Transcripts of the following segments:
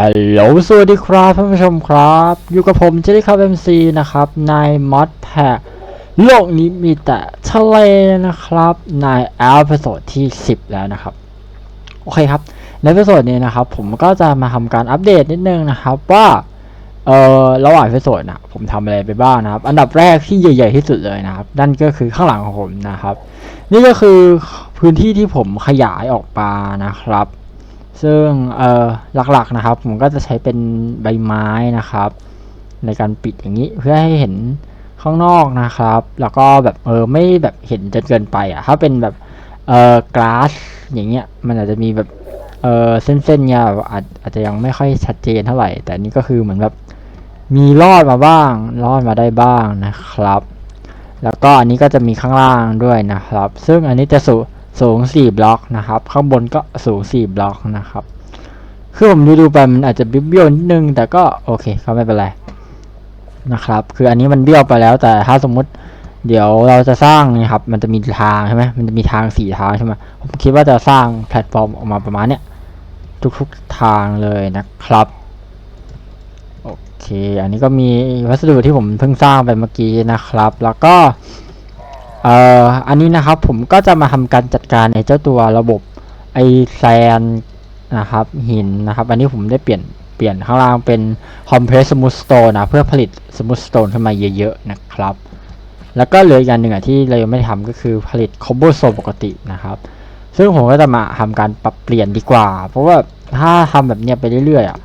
ฮัลโหลสวัสดีครับท่านผู้ชมครับ อยู่กับผมเจลี่ครับ MC นะครับในมอดแพกโลกนี้มีแต่ทะเลนะครับในเอพิโซดที่ 10 แล้วนะครับ โอเคครับ ในเอพิโซดนี้นะครับ ผมก็จะมาทำการอัปเดตนิดนึงนะครับว่าเอ่อระหว่างเอพิโซดนะผมทำอะไรไปบ้างนะครับ อันดับแรกที่ใหญ่ ๆที่สุดเลยนะครับ นั่นก็คือข้างหลังของผมนะครับ นี่ก็คือพื้นที่ที่ผมขยายออกมานะครับ ซึ่งเอ่อหลักๆนะครับ ผมก็จะใช้เป็นใบไม้นะครับ ในการปิดอย่างนี้เพื่อให้เห็นข้างนอกนะครับ แล้วก็แบบเออไม่แบบเห็นจนเกินไปอะถ้าเป็นแบบเอ่อกลาสอย่างเงี้ยมันอาจจะมีแบบเออเส้นๆเนี่ยอาจอาจจะยังไม่ค่อยชัดเจนเท่าไหร่ แต่นี่ก็คือเหมือนแบบมีรอดมาบ้างรอดมาได้บ้างนะครับ แล้วก็อันนี้ก็จะมีข้างล่างด้วยนะครับ ซึ่งอันนี้จะสู สูง 4 บล็อกนะครับ ข้างบนก็สูง 4 บล็อกนะครับ คือผมดูดูๆไปมันอาจจะเบี้ยวนิดนึง แต่ก็โอเคก็ไม่เป็นไรนะครับ คืออันนี้มันเบี้ยวไปแล้ว แต่ถ้าสมมุติเดี๋ยวเราจะสร้างนี่ครับ มันจะมีทางใช่ไหมมันจะมีทางสี่ทางใช่ไหมผมคิดว่าจะสร้างแพลตฟอร์มออกมาประมาณเนี้ยทุกๆทางเลยนะครับโอเค อันนี้ก็มีวัสดุที่ผมเพิ่งสร้างไปเมื่อกี้นะครับ แล้วก็ เอ่ออันนี้นะครับผมก็จะมาทำการจัดการในเจ้าตัวระบบไอแซนนะครับหินนะครับอันนี้ผมได้เปลี่ยนเปลี่ยนข้างล่างเป็น compress smooth stone นะเพื่อผลิต smooth stone ขึ้นมาเยอะๆนะครับ แล้วก็เหลืออีกอย่างหนึ่งอะที่เรายังไม่ทำก็คือผลิต cobblestone ปกตินะครับ ซึ่งผมก็จะมาทำการปรับเปลี่ยนดีกว่า เพราะว่าถ้าทำแบบเนี้ยไปเรื่อยๆอะ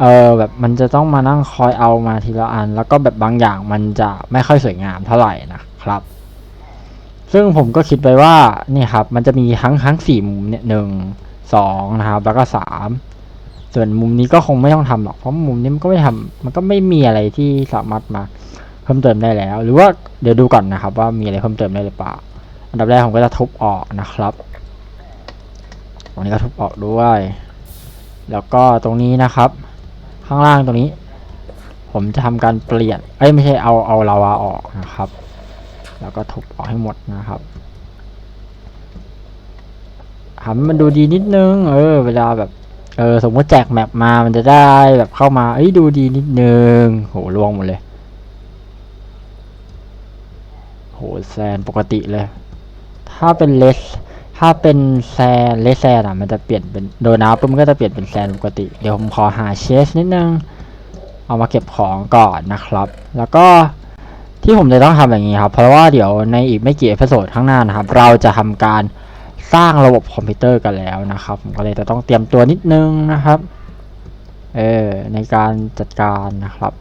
เออแบบมันจะต้องมานั่งคอยเอามาทีละอัน แล้วก็แบบบางอย่างมันจะไม่ค่อยสวยงามเท่าไหร่นะ ครับ ซึ่งผมก็คิดไปว่านี่ครับ มันจะมีทั้งทั้งสี่มุมเนี่ยหนึ่งสองนะครับ แล้วก็สามส่วนมุมนี้ก็คงไม่ต้องทำหรอก เพราะมุมนี้มันก็ไม่ทำมันก็ไม่มีอะไรที่สามารถมาเพิ่มเติมได้แล้ว หรือว่าเดี๋ยวดูก่อนนะครับ ว่ามีอะไรเพิ่มเติมได้หรือเปล่า อันดับแรกผมก็จะทุบออกนะครับตรงนี้ก็ทุบออกด้วย แล้วก็ตรงนี้นะครับ ข้างล่างตรงนี้ ผมจะทำการเปลี่ยน เอ้ยไม่ใช่เอาเอาลาวาออกนะครับ แล้วก็ทุบออกให้หมดนะครับทำให้มันดูดีนิดนึง เออ เวลาแบบ เออ สมมติแจกแมปมา มันจะได้แบบเข้ามา เอ้ย ดูดีนิดนึง โหลวงหมดเลย โห แซนปกติเลย ถ้าเป็นเลส ถ้าเป็นแซนเลสแซนอะ มันจะเปลี่ยนเป็นโดนน้ำปุ๊บมันก็จะเปลี่ยนเป็นแซนปกติ เดี๋ยวผมขอหาเชสนิดนึง เอามาเก็บของก่อนนะครับ แล้วก็ ที่ผมจะต้องทำอย่างนี้ครับ เพราะว่าเดี๋ยวในอีกไม่กี่เอพิโซดข้างหน้านะครับ เราจะทำการสร้างระบบคอมพิวเตอร์กันแล้วนะครับ ผมก็เลยจะต้องเตรียมตัวนิดนึงนะครับ เออในการจัดการนะครับ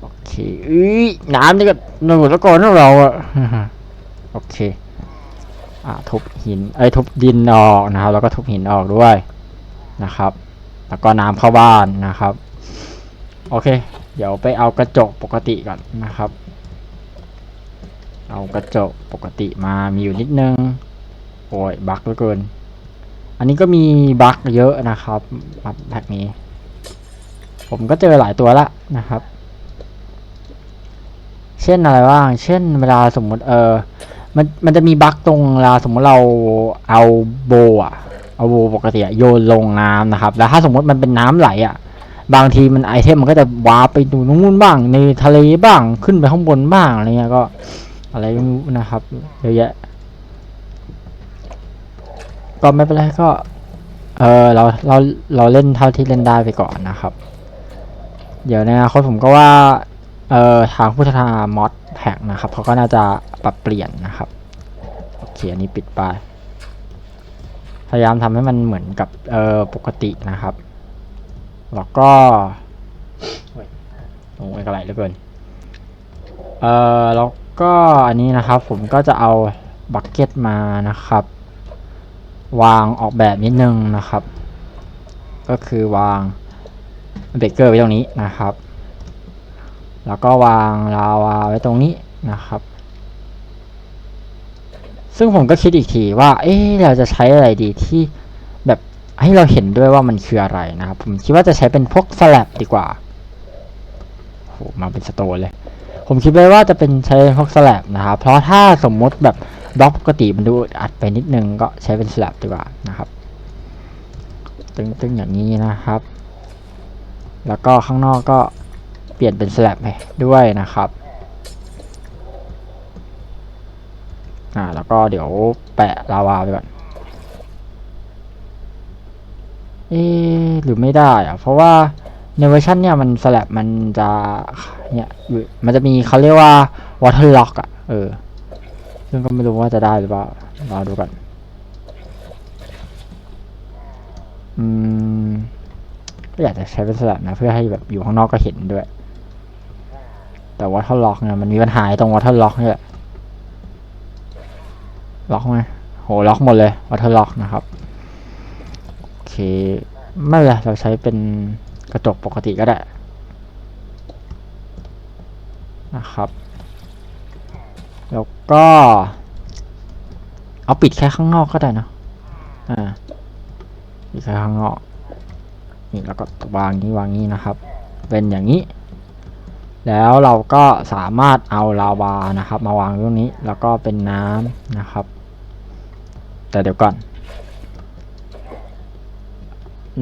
โอเคอุ้ยน้ำนี่ก็หนูแล้วก่อนเราอะโอเค อ่าทุบหินเอ้ทุบดินออกนะครับ แล้วก็ทุบหินออกด้วยนะครับ แล้วก็น้ำเข้าบ้านนะครับ โอเค เดี๋ยวไปเอากระจกปกติก่อนนะครับ เอากระจกปกติมามีอยู่นิดนึง โอ้ยบั๊กเหลือเกิน อันนี้ก็มีบั๊กเยอะนะครับแพ็กนี้ ผมก็เจอหลายตัวละนะครับ เช่นอะไรบ้าง เช่นเวลาสมมุติเออมันมันจะมีบั๊กตรงเวลาสมมติเราเอาโบอะเอาโบปกติโยนลงน้ำนะครับ แล้วถ้าสมมติมันเป็นน้ำไหลอะ บางทีมันไอเทมมันก็จะวาร์ปไปดูนู่นบ้าง ในทะเลบ้างขึ้นไปข้างบนบ้างอะไรเงี้ยก็ อะไรไม่รู้นะครับเยอะแยะก็ไม่เป็นไรก็ เออเราเราเราเล่นเท่าที่เล่นได้ไปก่อนนะครับ เดี๋ยวในอนาคตผมก็ว่าเออทางผู้พัฒนามอดแพ็กนะครับเขาก็น่าจะปรับเปลี่ยนนะครับโอเคอันนี้ปิดไปพยายามทำให้มันเหมือนกับเออปกตินะครับ แล้วก็โอ้ยโอ้ยกระไรเหลือเกิน เอ่อ แล้วก็อันนี้นะครับ ผมก็จะเอาบักเก็ตมานะครับ วางออกแบบนิดนึงนะครับ ก็คือวางเบเกอร์ไว้ตรงนี้นะครับ แล้วก็วางลาวาไว้ตรงนี้นะครับ ซึ่งผมก็คิดอีกทีว่า เอ๊ะเราจะใช้อะไรดีที่ ให้เราเห็นด้วยว่ามันคืออะไรนะครับ ผมคิดว่าจะใช้เป็นพวกสลับดีกว่าโหมาเป็นสโตนเลย ผมคิดไว้ว่าจะเป็นใช้พวกสลับนะครับ เพราะถ้าสมมติแบบบล็อกปกติมันดูอัดไปนิดนึงก็ใช้เป็นสลับดีกว่านะครับ ตึงๆอย่างนี้นะครับ แล้วก็ข้างนอกก็เปลี่ยนเป็นสแลบไปด้วยนะครับอ่าแล้วก็เดี๋ยวแปะลาวาไปก่อน เอหรือไม่ได้อะเพราะว่าในเวอร์ชันเนี่ยมันสแลบมันจะเนี่ยมันจะมีเขาเรียกว่า water lock อะเออ ซึ่งก็ไม่รู้ว่าจะได้หรือเปล่ารอดูกันอืมก็อยากจะใช้เป็นสแลบนะ เพื่อให้แบบอยู่ข้างนอกก็เห็นด้วย แต่ water lock เนี่ยมันมีปัญหาตรง water lock นี่แหละล็อกไหมโหล็อกหมดเลย water lock นะครับ เค ไม่เป็นไรเราใช้เป็นกระจกปกติก็ได้นะครับ แล้วก็ เอาปิดแค่ข้างนอกก็ได้เนะอ่าปิดแค่ข้างนอกนี่แล้วก็วางนี้วางนี้นะครับ เป็นอย่างนี้ แล้วเราก็สามารถเอาลาวานะครับ มาวางตรงนี้แล้วก็เป็นน้ำนะครับ แต่เดี๋ยวก่อน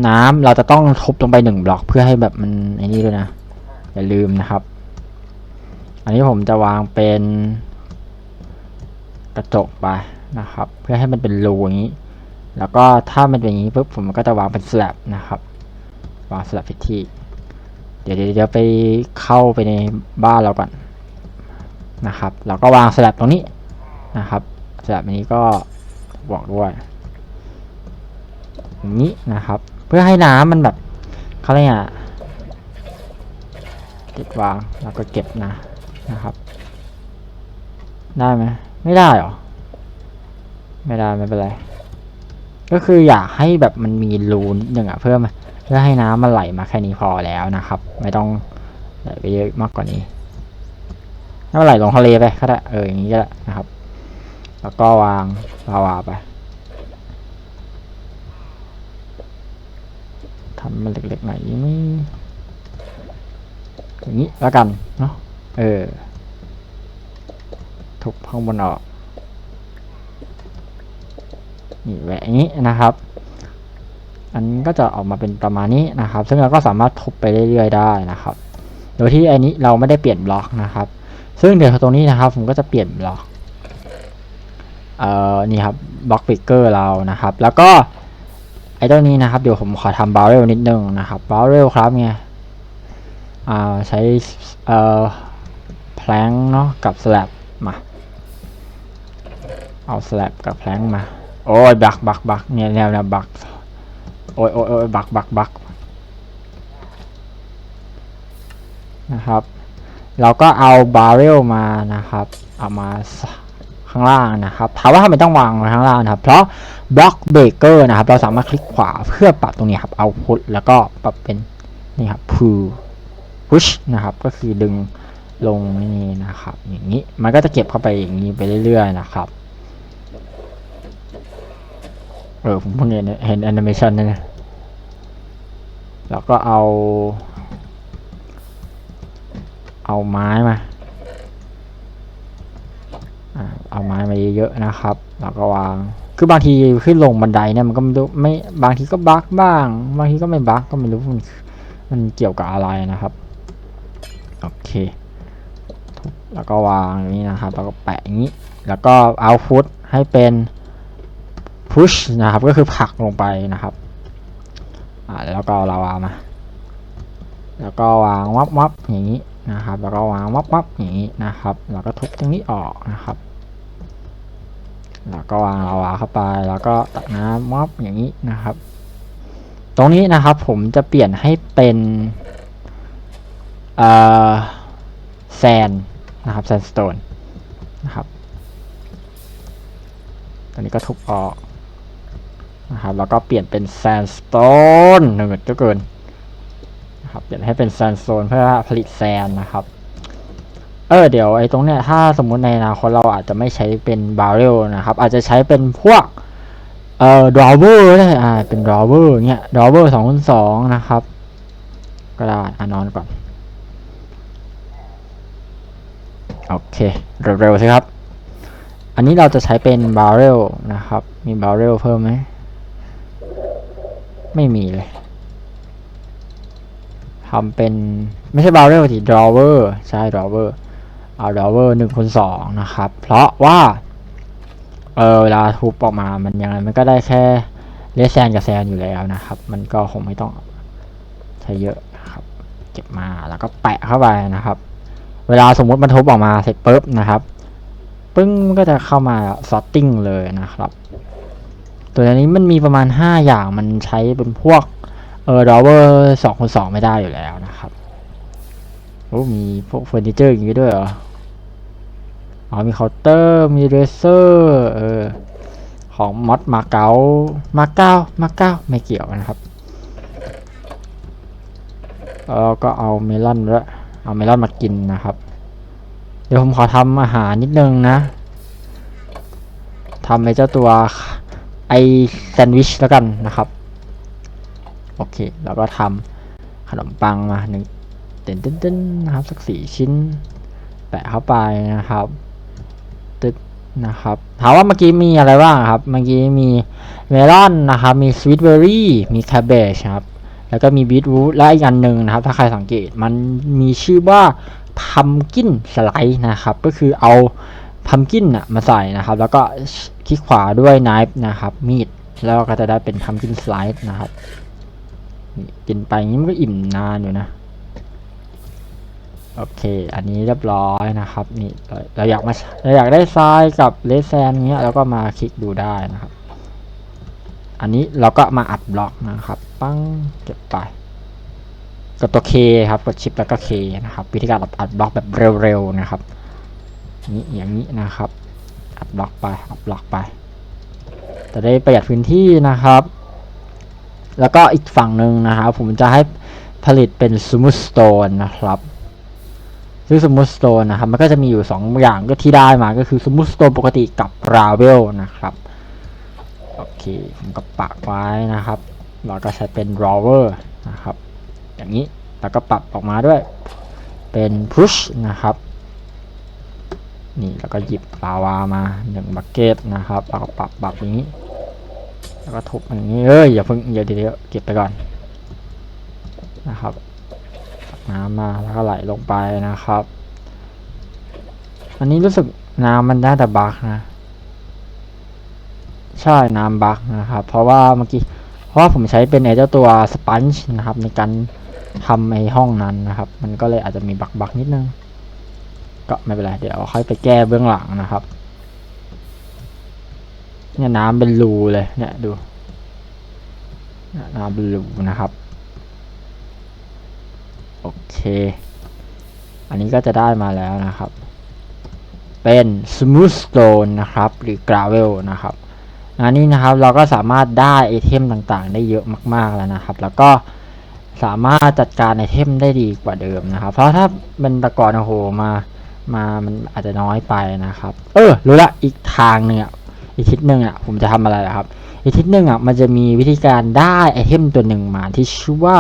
น้ำเราจะต้องทุบลงไปหนึ่งบล็อกเพื่อให้แบบมันไอ้นี่ด้วยนะ อย่าลืมนะครับ อันนี้ผมจะวางเป็นกระจกไปนะครับ เพื่อให้มันเป็นรูอย่างนี้ แล้วก็ถ้ามันเป็นอย่างนี้ปุ๊บผมก็จะวางเป็นสลับนะครับ วางสลับผิดที่ เดี๋ยวเดี๋ยวเดี๋ยวไปเข้าไปในบ้านเราก่อนนะครับ เราก็วางสลับตรงนี้นะครับสลับอันนี้ก็บอกด้วยอย่างนี้นะครับ พื่อให้น้ำมันแบบเขาเรียกอะติดวางแล้วก็เก็บนะนะครับ ได้ไหมไม่ได้หรอ ไม่ได้ไม่เป็นไร ก็คืออยากให้แบบมันมีรูนิดหนึ่งอะเพื่อเพื่อให้น้ำมันไหลมาแค่นี้พอแล้วนะครับ ไม่ต้องไหลไปเยอะมากกว่านี้ถ้ามันไหลลงทะเลไปก็ได้เอออย่างนี้ก็ได้นะครับ แล้วก็วางลาวาไป ทำ มันเล็กๆหน่อยไหมอย่างนี้แล้วกันเนาะเออทุบข้างบนออกนี่แหวะอย่างนี้นะครับ อันนี้ก็จะออกมาเป็นประมาณนี้นะครับ ซึ่งเราก็สามารถทุบไปเรื่อยๆได้นะครับ โดยที่อันนี้เราไม่ได้เปลี่ยนบล็อกนะครับ ซึ่งเดี๋ยวตรงนี้นะครับ ผมก็จะเปลี่ยนบล็อกเอ่อนี่ครับบล็อกปิกเกอร์เรานะครับ แล้วก็ อ้ตัวนี้นะครับ เดี๋ยวผมขอทำบาร์เรลนิดนึงนะครับบาร์เรลครับไงอ่าใช้เอ่อแพลงเนาะกับสลับมาเอาสลับกับแพลงมาโอ้ยบักบักบักเนี่ยแนวแนวบักโอ้ยโอ้ยโอ้ยบักบักบักนะครับ เราก็เอาบาร์เรลมานะครับ เอามา ข้างล่างนะครับถามว่าทำไมต้องวางไว้ข้างล่างนะครับ เพราะบล็อกเบเกอร์นะครับ เราสามารถคลิกขวาเพื่อปรับตรงนี้ครับเอาพุทแล้วก็ปรับเป็นนี่ครับพูพุชนะครับ ก็คือดึงลงนี่นะครับ อย่างนี้มันก็จะเก็บเข้าไปอย่างนี้ไปเรื่อยๆนะครับเออผมเพิ่งเห็นเห็นแอนิเมชันนี่นะแล้วก็เอา เอาไม้มา เอาไม้มาเยอะๆนะครับ แล้วก็วาง คือบางทีขึ้นลงบันไดเนี่ยมันก็ไม่รู้ไม่บางทีก็บั๊กบ้าง บางทีก็ไม่บั๊กก็ไม่รู้มันมันเกี่ยวกับอะไรนะครับ โอเค แล้วก็วางอย่างนี้นะครับ แล้วก็แปะอย่างนี้ แล้วก็เอาฟุตให้เป็น push นะครับ ก็คือผลักลงไปนะครับอ่าแล้วก็เอาลาวามา แล้วก็วางวับวับอย่างนี้ นะครับ แล้วก็วางวับวับอย่างนี้นะครับ แล้วก็ทุบตรงนี้ออกนะครับ แล้วก็วางลาวาเข้าไป แล้วก็ตักน้ำวับอย่างนี้นะครับ ตรงนี้นะครับผมจะเปลี่ยนให้เป็นเอ่อแซนนะครับแซนสโตนนะครับตอนนี้ก็ทุบออกนะครับ แล้วก็เปลี่ยนเป็นแซนสโตนหนึ่งก็เกิน นะครับ เปลี่ยนให้เป็นแซนโตนเพื่อผลิตแซนนะครับเออเดี๋ยวไอ้ตรงเนี้ยถ้าสมมุติในอนาคตเราอาจจะไม่ใช้เป็นบาร์เรลนะครับ อาจจะใช้เป็นพวกเอ่อดรอเวอร์ได้อ่าเป็นดรอเวอร์เงี้ยดรอเวอร์สองคูณสองนะครับ ก็ได้อ่านอนก่อน โอเค เร็วๆสิครับ อันนี้เราจะใช้เป็นบาร์เรลนะครับ มีบาร์เรลเพิ่มไหม ไม่มีเลย ทำเป็นไม่ใช่บาร์เรลที drawer ใช่ drawer เอา drawer หนึ่งคูณสองนะครับ เพราะว่า เออเวลาทุบออกมามันยังไงมันก็ได้แค่เลสแซนกับแซนอยู่แล้วนะครับ มันก็คงไม่ต้องใช้เยอะนะครับเก็บมาแล้วก็แปะเข้าไปนะครับ เวลาสมมุติมันทุบออกมาเสร็จปุ๊บนะครับปึ้งมันก็จะเข้ามา sorting เลยนะครับ ตัวนี้มันมีประมาณ 5 อย่างมันใช้เป็นพวก เออ drawer สองคูณสองไม่ได้อยู่แล้วนะครับโอ้มีพวกเฟอร์นิเจอร์อย่างนี้ด้วยเหรออ๋อมีเคาน์เตอร์มีเรเซอร์เออของมอดมาเก๊ามาเก้ามาเก้าไม่เกี่ยวนะครับแล้วก็เอาเมลอนด้วยเอาเมลอนมากินนะครับ เดี๋ยวผมขอทำอาหารนิดนึงนะทำในเจ้าตัวไอแซนด์วิชแล้วกันนะครับ โอเคแล้วก็ทำขนมปังมาหนึ่งเต้นเต้นนะครับ สักสี่ชิ้น แปะเข้าไปนะครับ ตึ๊ดนะครับ ถามว่าเมื่อกี้มีอะไรบ้างครับ เมื่อกี้มีเมลอนนะครับ มีสวีทเบอร์รี่ มีแคเบจครับ แล้วก็มีบีทรูทและอีกอันหนึ่งนะครับ ถ้าใครสังเกต มันมีชื่อว่าพัมกินสไลด์นะครับ ก็คือเอาพัมกินอะมาใส่นะครับ แล้วก็คลิกขวาด้วยไนฟ์นะครับ มีด แล้วก็จะได้เป็นพัมกินสไลด์นะครับ กินไปงนี้มันก็อิ่มนานอยู่นะ โอเค อันนี้เรียบร้อยนะครับ นี่เราอยากมาเราอยากได้ทรายกับเลสแซนเงี้ยเราก็มาคลิกดูได้นะครับ อันนี้เราก็มาอัดบล็อกนะครับ ปั้งเก็บไปกดตัว K ครับ กดชิปแล้วก็ K นะครับ วิธีการอัดบล็อกแบบเร็วๆนะครับนี่อย่างนี้นะครับ อัดบล็อกไป อัดบล็อกไป จะได้ประหยัดพื้นที่นะครับ แล้วก็อีกฝั่งหนึ่งนะครับผมจะให้ผลิตเป็น smooth stone นะครับซึ่งสมูทสโตนนะครับมันก็จะมีอยู่ 2 อย่างก็ที่ได้มาก็คือสมูทสโตนปกติกับราเวลนะครับโอเคผมก็ปักไว้นะครับ เราก็ใช้เป็น drawer นะครับ อย่างนี้แล้วก็ปรับออกมาด้วย เป็น push นะครับ นี่แล้วก็หยิบลาวามา1บักเก็ตนะครับแล้วก็ปรับปรับอย่างนี้ แล้วก็ทุบอย่างนี้เอ้ยอย่าเพิ่งอย่าเดี๋ยวเก็บไปก่อนนะครับน้ำมาแล้วก็ไหลลงไปนะครับ อันนี้รู้สึกน้ำมันน่าจะบักนะ ใช่น้ำบักนะครับ เพราะว่าเมื่อกี้เพราะว่าผมใช้เป็นไอ้เจ้าตัวสปันช์นะครับ ในการทำไอ้ห้องนั้นนะครับ มันก็เลยอาจจะมีบักบักนิดนึง ก็ไม่เป็นไรเดี๋ยวค่อยไปแก้เบื้องหลังนะครับ เนี่ยน้ำเป็นรูเลยเนี่ยดูน้ำเป็นรูนะครับ โอเค อันนี้ก็จะได้มาแล้วนะครับ เป็น smooth stone นะครับ หรือ gravel นะครับอันนี้นะครับเราก็สามารถได้ไอเทมต่างๆ ได้เยอะมากๆแล้วนะครับ แล้วก็สามารถจัดการไอเทมได้ดีกว่าเดิมนะครับ เพราะถ้าเป็นตะกอนโอ้โหมามามันอาจจะน้อยไปนะครับ เออรู้ละอีกทางหนึ่ง อีกทิศหนึ่งอะผมจะทำอะไรอะครับ อีกทิศหนึ่งอะมันจะมีวิธีการได้ไอเทมตัวหนึ่งมาที่ชื่อว่า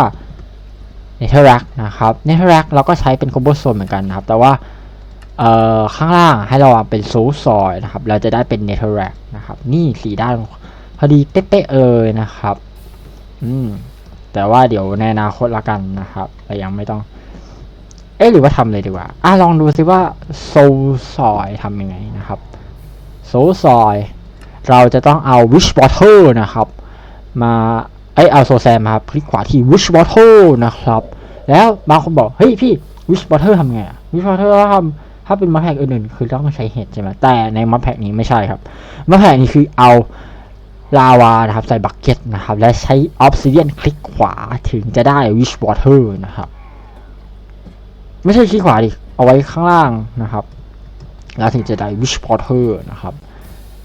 เนเธอร์แร็กนะครับเนเธอร์แร็กเราก็ใช้เป็นคอมโบโซนเหมือนกันนะครับ แต่ว่าเอ่อข้างล่างให้เราเอเป็นโซลซอยนะครับ เราจะได้เป็นเนเธอร์แร็กนะครับ นี่สีด้านพอดีเป๊ะเลยนะครับ อืมแต่ว่าเดี๋ยวในอนาคตละกันนะครับเรายังไม่ต้อง เอ๊ะหรือว่าทำเลยดีกว่า อะลองดูซิว่าโซลซอยทำยังไงนะครับโซลซอย เราจะต้องเอา wish water นะครับ มาเอ้ยเอาโซแซมมาครับคลิกขวาที่ wish water นะครับ แล้วบางคนบอก เฮ้ยพี่ wish water ทำไง wish water ทำถ้าเป็นมัดแพกอื่นๆคือต้องใช้เห็ดใช่ไหมแต่ในมัดแพกนี้ไม่ใช่ครับมัดแพกนี้คือเอาลาวานะครับใส่บักเก็ตนะครับ และใช้ออฟซิเดียนคลิกขวาถึงจะได้ wish water นะครับ ไม่ใช่คลิกขวาดิ เอาไว้ข้างล่างนะครับ แล้วถึงจะได้ wish water นะครับ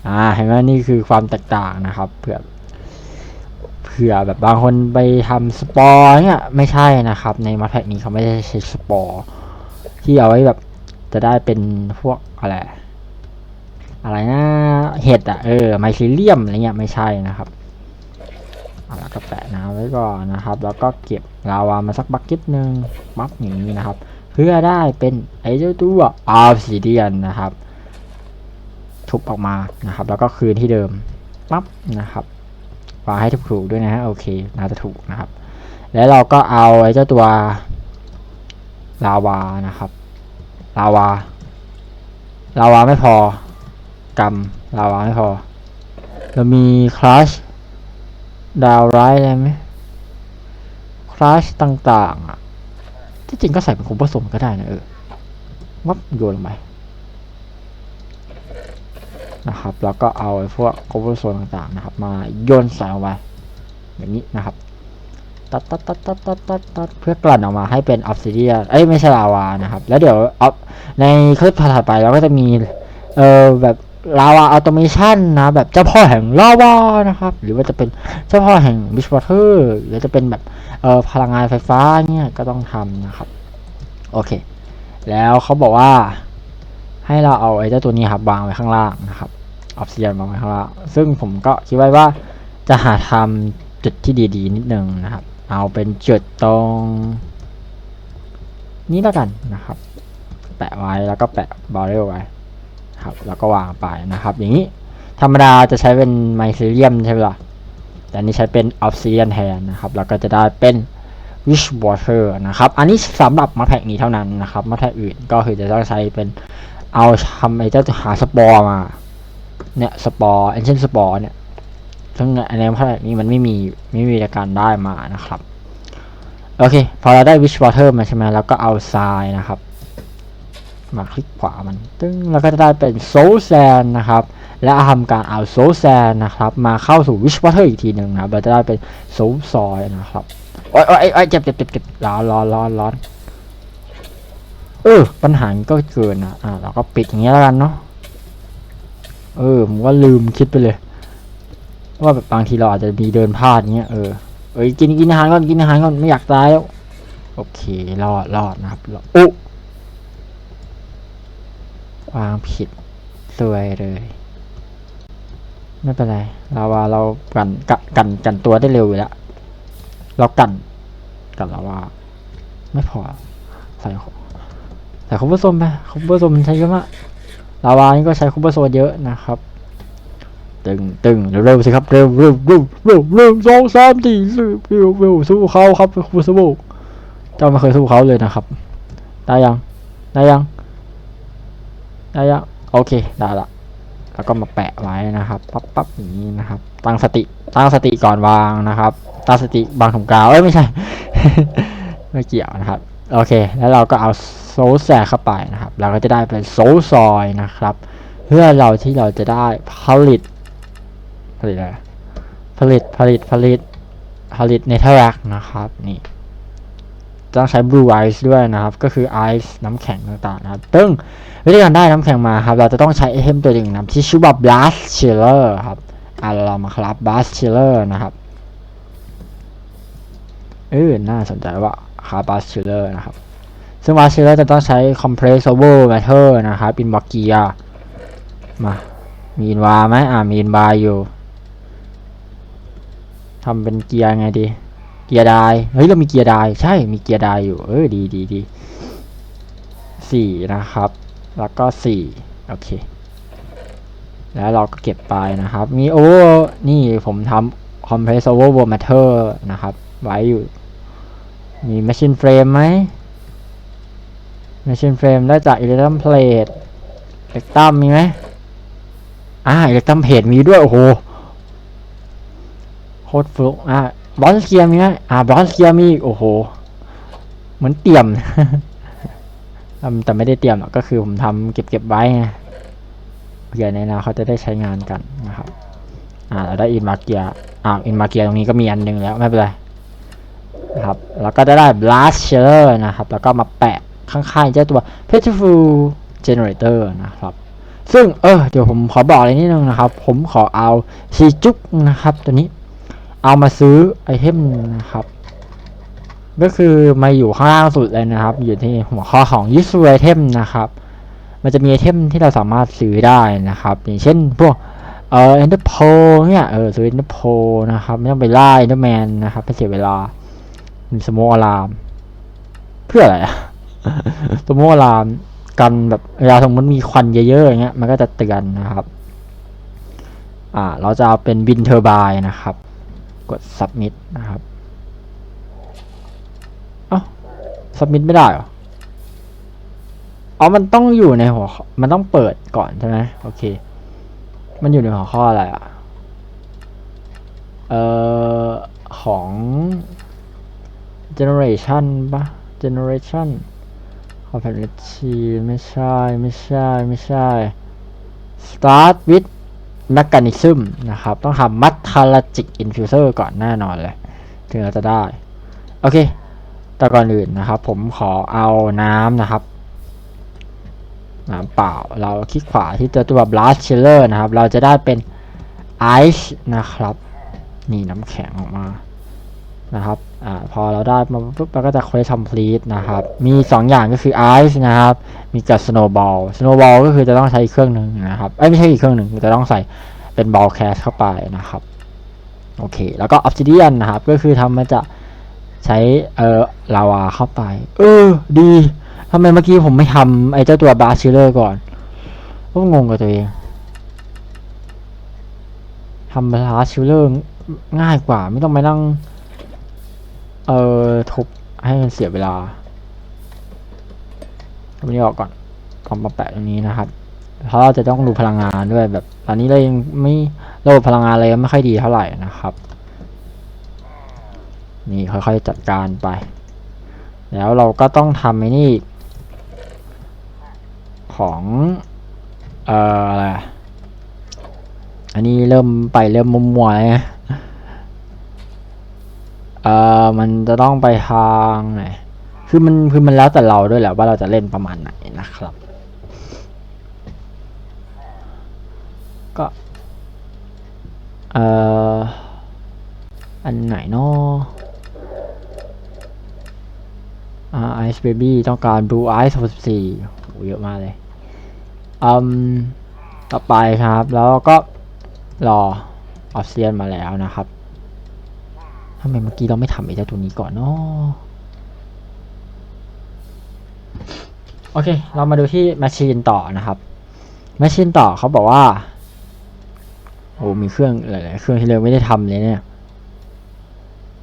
อ่าเห็นไหมนี่คือความแตกต่างนะครับเผื่อเผื่อแบบบางคนไปทำสปอร์เนี่ยไม่ใช่นะครับ ในมาแพ็กนี้เขาไม่ได้ใช้สปอร์ที่เอาไว้แบบจะได้เป็นพวกอะไรอะไรนะเห็ดอะเออไมซิเลียมอะไรเงี้ยไม่ใช่นะครับเอาแล้วก็แปะน้ำไว้ก่อนนะครับ แล้วก็เก็บลาวามาสักบักเก็ตหนึ่งปั๊บอย่างนี้นะครับ เพื่อได้เป็นไอเจ้าตัวออฟซิเดียนนะครับ ทุบออกมานะครับ แล้วก็คืนที่เดิมปั๊บนะครับวางให้ถูกๆด้วยนะฮะโอเคน่าจะถูกนะครับ แล้วเราก็เอาไอ้เจ้าตัวลาวานะครับลาวาลาวาไม่พอกำลาวาไม่พอ เรามีคลัชดาวไรอะไรไหมคลัชต่างๆอะที่จริงก็ใส่เป็นคุมผสมก็ได้นะเออวับโยนลงไป นะครับ แล้วก็เอาไอ้พวกคุมผสมต่างๆนะครับ มาโยนใส่ลงไปแบบนี้นะครับ ตัดตัดตัดตัดตัดตัดตัดเพื่อกลั่นออกมาให้เป็นออฟซิเดียเอ้ยไม่ใช่ลาวานะครับ แล้วเดี๋ยวเอาในคลิปถัดไปเราก็จะมีเออแบบลาวาออโตเมชันนะแบบเจ้าพ่อแห่งลาวานะครับ หรือว่าจะเป็นเจ้าพ่อแห่งบิชวอเตอร์หรือจะเป็นแบบเออพลังงานไฟฟ้าเนี่ยก็ต้องทำนะครับ โอเค แล้วเขาบอกว่าให้เราเอาไอ้เจ้าตัวนี้ครับวางไว้ข้างล่างนะครับ ออฟเดียนวางไว้ข้างล่างซึ่งผมก็คิดไว้ว่าจะหาทำจุดที่ดีๆ นิดนึงนะครับ เอาเป็นจุดตรง นี้แล้วกันนะครับ แปะไว้แล้วก็แปะบาร์เรลไว้ครับ แล้วก็วางไปนะครับ อย่างนี้ธรรมดาจะใช้เป็นไมซิเลียมใช่ไหมล่ะแต่นี้ใช้เป็นออฟซิเดียนแทนนะครับ แล้วก็จะได้เป็น wish water นะครับ อันนี้สำหรับมาแพ็กนี้เท่านั้นนะครับ มาแพ็กอื่นก็คือจะต้องใช้เป็นเอาทำไอ้เจ้าหาสปอร์มา เนี่ยสปอร์เอนเชนสปอร์เนี่ยซึ่งอันนี้มาแพ็กนี้มันไม่มีไม่มีการได้มานะครับ โอเค พอเราได้ wish water มาใช่ไหมแล้วก็เอาทรายนะครับ มาคลิกขวามันตึ้งแล้วก็จะได้เป็นโซลแซนนะครับ และทำการเอาโซลแซนนะครับ มาเข้าสู่ wish water อีกทีหนึ่งนะเราจะได้เป็นโซลซอยนะครับโอ้ยโอ้ยโอ้ยเจ็บเจ็บเจ็บเจ็บร้อนร้อนร้อนร้อนเออปัญหาก็เกินอะอ่าเราก็ปิดอย่างเงี้ยแล้วกันเนาะ เออผมก็ลืมคิดไปเลย ว่าแบบบางทีเราอาจจะมีเดินพลาดเงี้ยเออเอ้ยกินกินอาหารก่อนกินอาหารก่อนไม่อยากตายแล้ว โอเครอดรอดนะครับรอดอุ๊วางผิดสวยเลย ไม่เป็นไรเราว่าเรากันกันกันกันตัวได้เร็วอยู่แล้วเรากันกันแล้วว่า ไม่พอใส่ของใส่คุปเปอร์โซนไปคุปเปอร์โซนมันใช้เยอะมาก ลาวานี่ก็ใช้คุปเปอร์โซนเยอะนะครับตึงตึงเร็วๆสิครับเร็วเร็วเร็วเร็วเร็วสองสามสี่สิบเร็วเร็วสู้เขาครับคุณสบูเจ้าไม่เคยสู้เขาเลยนะครับ ได้ยังได้ยังได้ยังโอเคได้ละแล้วก็มาแปะไว้นะครับปั๊บปั๊บอย่างนี้นะครับ ตั้งสติตั้งสติก่อนวางนะครับตั้งสติบางถุงกาวเอ้ยไม่ใช่ไม่เกี่ยวนะครับ โอเค แล้วเราก็เอาโซลแสเข้าไปนะครับ เราก็จะได้เป็นโซลซอยนะครับ เพื่อเราที่เราจะได้ผลิต ผลิตอะไรผลิตผลิตผลิตผลิตเนเธอร์แร็กนะครับนี่ต้องใช้ blue ice ด้วยนะครับ ก็คือ ice น้ำแข็งต่างๆนะครับซึ่งวิธีการได้น้ำแข็งมาครับ เราจะต้องใช้ไอเทมตัวหนึ่งนะที่ชื่อว่า blast chiller ครับอะเรามาครับ blast chiller นะครับเออน่าสนใจว่า คา blast chiller นะครับ ซึ่ง blast chiller จะต้องใช้ compressible matter นะครับ in w a g i a มามีอินวาไหมอ่ามีอินวาอยู่ทำเป็นเกียร์ไงดี เกียร์ไดเฮ้ยเรามีเกียร์ไดใช่มีเกียร์ไดอยู่เออดีดีดีสี่นะครับ แล้วก็สี่โอเค แล้วเราก็เก็บไปนะครับ มีโอ้นี่ผมทำ compressible matter นะครับ ไว้อยู่ มี machine frame ไหม machine frame ได้จาก electrum plate electrum มีไหมอ่า electrum plate มีด้วย โอ้โห โคตรฟลุกอะบอสเกียมีไหมอ่าบอสเกียมีโอ้โห เหมือนเตรียม แต่ไม่ได้เตรียมหรอกก็คือผมทำเก็บเก็บไว้ไงเผื่อในนาเขาจะได้ใช้งานกันนะครับ อ่าเราได้อินมาเกียอ่าอินมาเกียตรงนี้ก็มีอันหนึงแล้ว ไม่เป็นไร นะครับแล้วก็จะได้ blast chiller นะครับ แล้วก็มาแปะข้างๆเจ้าตัว beautiful generator นะครับ ซึ่งเออเดี๋ยวผมขอบอกอะไรนิดนึงนะครับ ผมขอเอาชีจุกนะครับ ตัวนี้เอามาซื้อไอเทมนะครับ ก็คือมาอยู่ข้างล่างสุดเลยนะครับ อยู่ที่หัวข้อของ useful item นะครับ มันจะมีไอเทมที่เราสามารถซื้อได้นะครับ อย่างเช่นพวกเออ ender pearl เนี่ยเออซื้อ ender pearl นะครับ ไม่ต้องไปไล่า enderman นะครับไม่เสียเวลา มีสโมอารมเพื่ออะไรอะสโมอารมกันแบบเวลาสมมติมีควันเยอะๆอย่างเงี้ยมันก็จะเตือนนะครับ อ่า เราจะเอาเป็นบินเทอร์บายนะครับ กด submit นะครับ เอ้า submit ไม่ได้เหรออ๋อมันต้องอยู่ในหัวข้อมันต้องเปิดก่อนใช่ไหมโอเค มันอยู่ในหัวข้ออะไรอะ เอ่อ ของ generation ปะ generation compatibility ไม่ใช่ ไม่ใช่ ไม่ใช่ start with mechanism นะครับ ต้องทำ metallurgic infuser ก่อนแน่นอนเลย ถึงเราจะได้ โอเค แต่ก่อนอื่นนะครับ ผมขอเอาน้ำนะครับ น้ำเปล่า เราคลิกขวาที่ตัวตัว blast chiller นะครับ เราจะได้เป็น ice นะครับ นี่น้ำแข็งออกมา นะครับอ่าพอเราได้มาปุ๊บเราก็จะ quest complete นะครับ มี 2 อย่างก็คือ ice นะครับ มีกับ snowball snowball ก็คือจะต้องใช้เครื่องหนึ่งนะครับเอ้ยไม่ใช่อีกเครื่องหนึ่งจะต้องใส่เป็น ball cast เข้าไปนะครับ โอเค แล้วก็ obsidian นะครับ ก็คือทำมาจะใช้เอ่อลาวาเข้าไป เออ ดีทำไมเมื่อกี้ผมไม่ทำไอ้เจ้าตัว blast chiller ก่อนก็งงกับตัวเองทำ blast chiller ง่ายกว่าไม่ต้องไปนั่ง เออทุบให้มันเสียเวลาเอาอันนี้ออกก่อนเอามาแปะตรงนี้นะครับ เพราะเราจะต้องดูพลังงานด้วยแบบ ตอนนี้เรายังไม่ระบบพลังงานอะไรยังไม่ค่อยดีเท่าไหร่นะครับ นี่ค่อยๆจัดการไป แล้วเราก็ต้องทำไอ้นี่ ของเอ่ออะไรอันนี้เริ่มไปเริ่มมัวๆแล้วไง ออมันจะต้องไปทางไหนคือมันคือมันแล้วแต่เราด้วยแหละว่าเราจะเล่นประมาณไหนนะครับ ก็เอ่ออันไหนเนาะอ่าไอซ์เบบี้ต้องการ blue eyes 64โหเยอะมากเลยอืมต่อไปครับ แล้วก็รอออฟเซียนมาแล้วนะครับำไมเมื่อกี้เราไม่ทำไอ้เจ้าตัวนี้ก่อนเนาะโอเค เรามาดูที่แมชชีนต่อนะครับแมชชีนต่อเขาบอกว่า โอ้มีเครื่องหลายๆเครื่องที่เราไม่ได้ทำเลยเนี่ย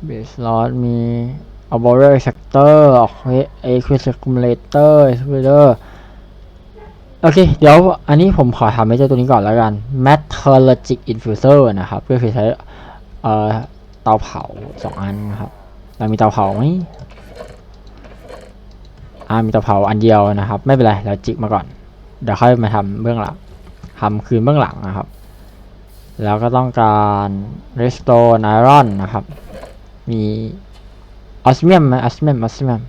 เบสลอดมีอัลบอเรอร์เซกเตอร์เอควิสคูมเลเตอร์เอสเดอร์โอเค เดี๋ยวอันนี้ผมขอทำไอ้เจ้าตัวนี้ก่อนแล้วกัน Metallurgic Infuser นะครับ ก็คือใช้เอ่อ เตาเผาสองอันนะครับ เรามีเตาเผาไหมอ่ามีเตาเผาอันเดียวนะครับ ไม่เป็นไรเราจิกมาก่อน เดี๋ยวค่อยมาทำเบื้องหลังทำคืนเบื้องหลังนะครับ แล้วก็ต้องการ restore iron นะครับ มี osmium ไหม osmium osmium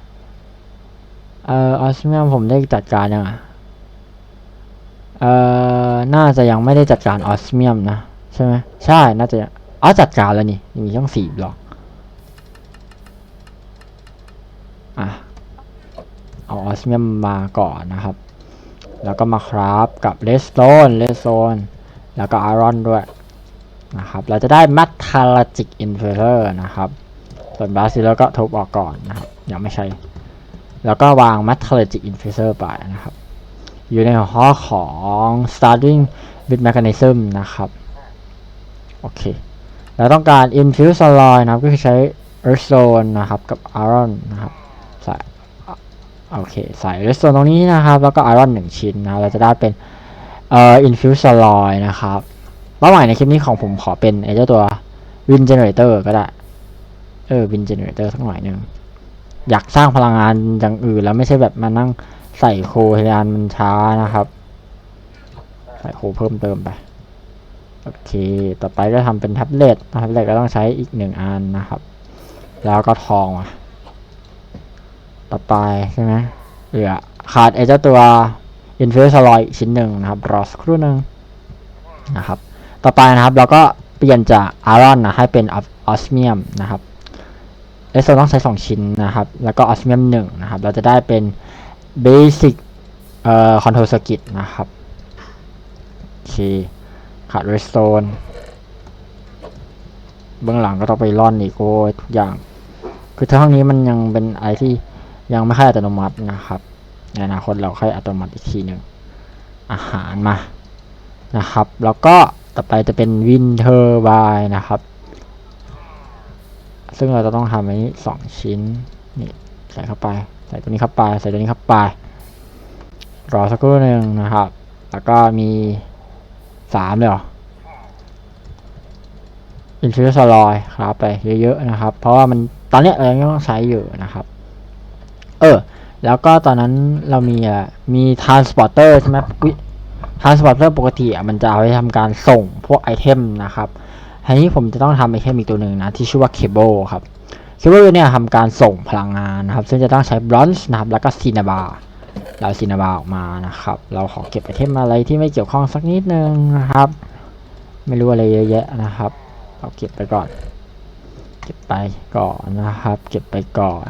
เอ่อ osmium ผมได้จัดการยังอะเอ่อน่าจะยังไม่ได้จัดการ osmium นะ ใช่ไหมใช่น่าจะ อ๋อจัดการแล้วนี่ มีช่องสี่บล็อกอะเอาออสเมียมมาก่อนนะครับ แล้วก็มาคราฟกับเลสโตนเลสโตนแล้วก็ไอรอนด้วยนะครับ เราจะได้ Metallurgic Infuser นะครับ ส่วนบาซิลก็ทุบออกก่อนนะครับ ยังไม่ใช่ แล้วก็วาง Metallurgic Infuser ไปนะครับ อยู่ในหัวข้อของ starting with mechanism นะครับ โอเค เราต้องการ infuse alloy นะครับ ก็คือใช้ redstone นะครับ กับ iron นะครับใส่โอเค ใส่ redstone ตรงนี้นะครับ แล้วก็ iron หนึ่งชิ้นนะเราจะได้เป็นเอ่อ infuse alloy นะครับเป้าหมายในคลิปนี้ของผมขอเป็นไอ้เจ้าตัว wind generator ก็ได้ เออ wind generator สักหน่อยหนึ่งอยากสร้างพลังงานอย่างอื่น แล้วไม่ใช่แบบมานั่งใส่โคทยานมันช้านะครับ ใส่โคเพิ่มเติมไป โอเค ต่อไปก็ทำเป็นแท็บเล็ตแท็บเล็ตก็ต้องใช้อีกหนึ่งอันนะครับ แล้วก็ทองอะต่อไปใช่ไหมเหลือขาดไอ้เจ้าตัว Infuse Alloy อีกชิ้นหนึ่งนะครับรอสักครู่หนึ่งนะครับ ต่อไปนะครับเราก็เปลี่ยนจาก Iron นนะให้เป็น Osmium นะครับเอสโซต้องใช้ 2 ชิ้นนะครับ แล้วก็ Osmium 1นะครับ เราจะได้เป็น Basic เอ่อ Control Circuit นะครับโอเค ขาด redstone เบื้องหลังก็ต้องไปร่อนอีกโอ้ยทุกอย่าง คือถ้าห้องนี้มันยังเป็นไรที่ยังไม่ค่อยอัตโนมัตินะครับ ในอนาคตเราค่อยอัตโนมัติอีกทีหนึ่งอาหารมานะครับ แล้วก็ต่อไปจะเป็นวินเทอร์บายนะครับ ซึ่งเราจะต้องทำอันนี้สองชิ้นนี่ใส่เข้าไป ใส่ตัวนี้เข้าไป ใส่ตัวนี้เข้าไป รอสักครู่หนึ่งนะครับ แล้วก็มี สามเลยเหรออินฟิวสลอยครับไปเยอะๆนะครับ เพราะว่ามันตอนเนี้ยเรายังต้องใช้อยู่นะครับ เออ แล้วก็ตอนนั้นเรามีอะมีทรานสปอร์เตอร์ใช่ไหมอุ๊ยทรานสปอร์เตอร์ปกติอะมันจะเอาไว้ทำการส่งพวกไอเทมนะครับทีนี้ผมจะต้องทำไอเทมอีกตัวหนึ่งนะ ที่ชื่อว่าเคเบิลครับเคเบิลเนี่ยทำการส่งพลังงานนะครับ ซึ่งจะต้องใช้บรอนซ์นะครับแล้วก็ซีนาบา เราซีนาบาออกมานะครับ เราขอเก็บไอเทมอะไรที่ไม่เกี่ยวข้องสักนิดนึงนะครับ ไม่รู้อะไรเยอะแยะนะครับเอาเก็บไปก่อน เก็บไปก่อนนะครับ เก็บไปก่อน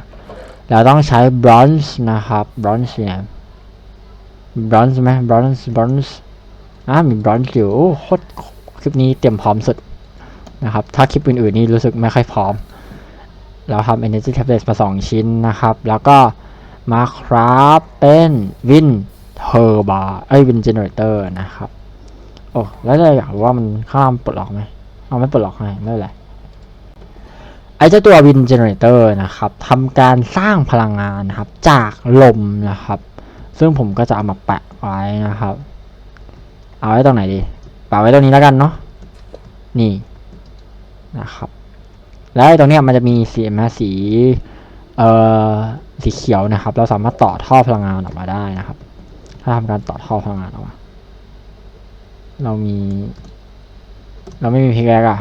เราต้องใช้บรอนซ์นะครับบรอนซ์เนี่ยบรอนซ์ไหมบรอนซ์บรอนซ์อ่ามีบรอนซ์อยู่โอ้โคตรคลิปนี้เตรียมพร้อมสุดนะครับ ถ้าคลิปอื่นๆนี่รู้สึกไม่ค่อยพร้อม เราทำ energy tablet มา 2 ชิ้นนะครับ แล้วก็ มาคราฟเป็นวินเทอร์บาเอ้วินเจเนเรเตอร์นะครับ โอ้ แล้วเราอยากรู้ว่ามันข้างล่างปลดล็อกไหมเอาไม่ปลดล็อกให้ไม่เป็นไรไอ้เจ้าตัววินเจเนเรเตอร์นะครับทำการสร้างพลังงานนะครับ จากลมนะครับ ซึ่งผมก็จะเอามาแปะไว้นะครับ เอาไว้ตรงไหนดีแปะไว้ตรงนี้แล้วกันเนาะนี่นะครับ แล้วไอตรงเนี้ยมันจะมีสีมาสี เอ่อ สีเขียวนะครับ เราสามารถต่อท่อพลังงานออกมาได้นะครับ ถ้าทำการต่อท่อพลังงานออกมา เรามี เราไม่มีพิกแอคอะ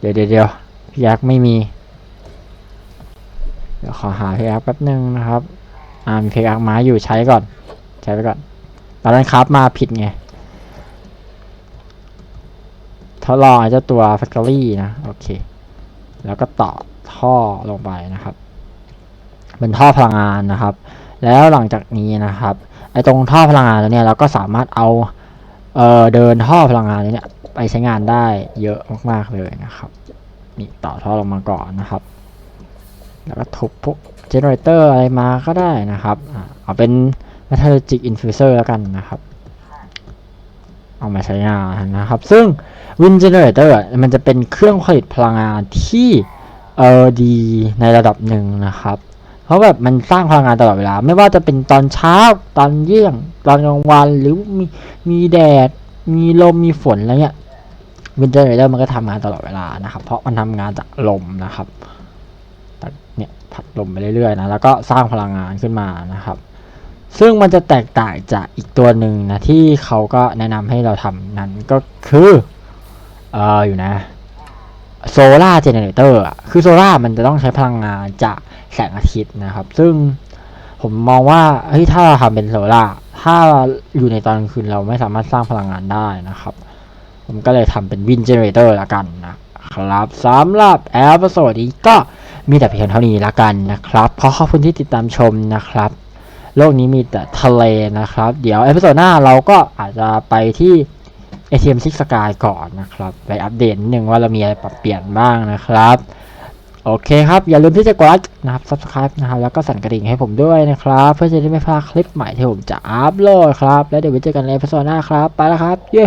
เดี๋ยวเดี๋ยวเดี๋ยวพิกแอคไม่มี เดี๋ยวขอหาพิกแอคแป๊บนึงนะครับ อ่ามีพิกแอคไม้อยู่ใช้ก่อน ใช้ไปก่อน ตอนนั้นครับมาผิดไงทดลองเจ้าตัว Factory นะ โอเค แล้วก็ต่อท่อลงไปนะครับ เป็นท่อพลังงานนะครับ แล้วหลังจากนี้นะครับไอ้ตรงท่อพลังงานตัวเนี้ยเราก็สามารถเอาเอ่อเดินท่อพลังงานนี้เนี่ยไปใช้งานได้เยอะมากๆเลยนะครับนี่ต่อท่อลงมาก่อนนะครับ แล้วก็ทุบพวกเจเนเรเตอร์อะไรมาก็ได้นะครับเอาเป็น Metallurgic Infuser แล้วกันนะครับ เอามาใช้งานนะครับ ซึ่ง Wind Generator อะมันจะเป็นเครื่องผลิตพลังงานที่เออดีในระดับหนึ่งนะครับ เพราะแบบมันสร้างพลังงานตลอดเวลา ไม่ว่าจะเป็นตอนเช้า ตอนเที่ยง ตอนกลางวันหรือมีมีแดด มีลมมีฝนอะไรเงี้ยวินเทอร์เรเดอร์มันก็ทำงานตลอดเวลานะครับ เพราะมันทำงานจากลมนะครับเนี่ยพัดลมไปเรื่อยๆนะแล้วก็สร้างพลังงานขึ้นมานะครับ ซึ่งมันจะแตกต่างจากอีกตัวหนึ่งนะที่เขาก็แนะนำให้เราทำนั้นก็คือเอออยู่นะ โซลาร์เจเนเรเตอร์คือโซลาร์มันจะต้องใช้พลังงานจากแสงอาทิตย์นะครับ ซึ่งผมมองว่าเฮ้ยถ้าเราทำเป็นโซลาร์ถ้าอยู่ในตอนกลางคืนเราไม่สามารถสร้างพลังงานได้นะครับ ผมก็เลยทำเป็นวินเจเนเรเตอร์ละกันนะครับสำหรับแอปโซดนี้ก็มีแต่เพียงเท่านี้ละกันนะครับขอขอบคุณที่ติดตามชมนะครับ โลกนี้มีแต่ทะเลนะครับ เดี๋ยวเอพิโซดหน้าเราก็อาจจะไปที่ ATM 6 Sky ก่อนนะครับ ไปอัปเดตนิดนึงว่าเรามีอะไรปรับเปลี่ยนบ้างนะครับ โอเคครับ อย่าลืมที่จะกดนะครับ Subscribe นะครับ แล้วก็สั่นกระดิ่งให้ผมด้วยนะครับ เพื่อจะได้ไม่พลาดคลิปใหม่ที่ผมจะอัพโหลดครับ แล้วเดี๋ยวไว้เจอกันในเอพิโซดหน้าครับ ไปแล้วครับ เย้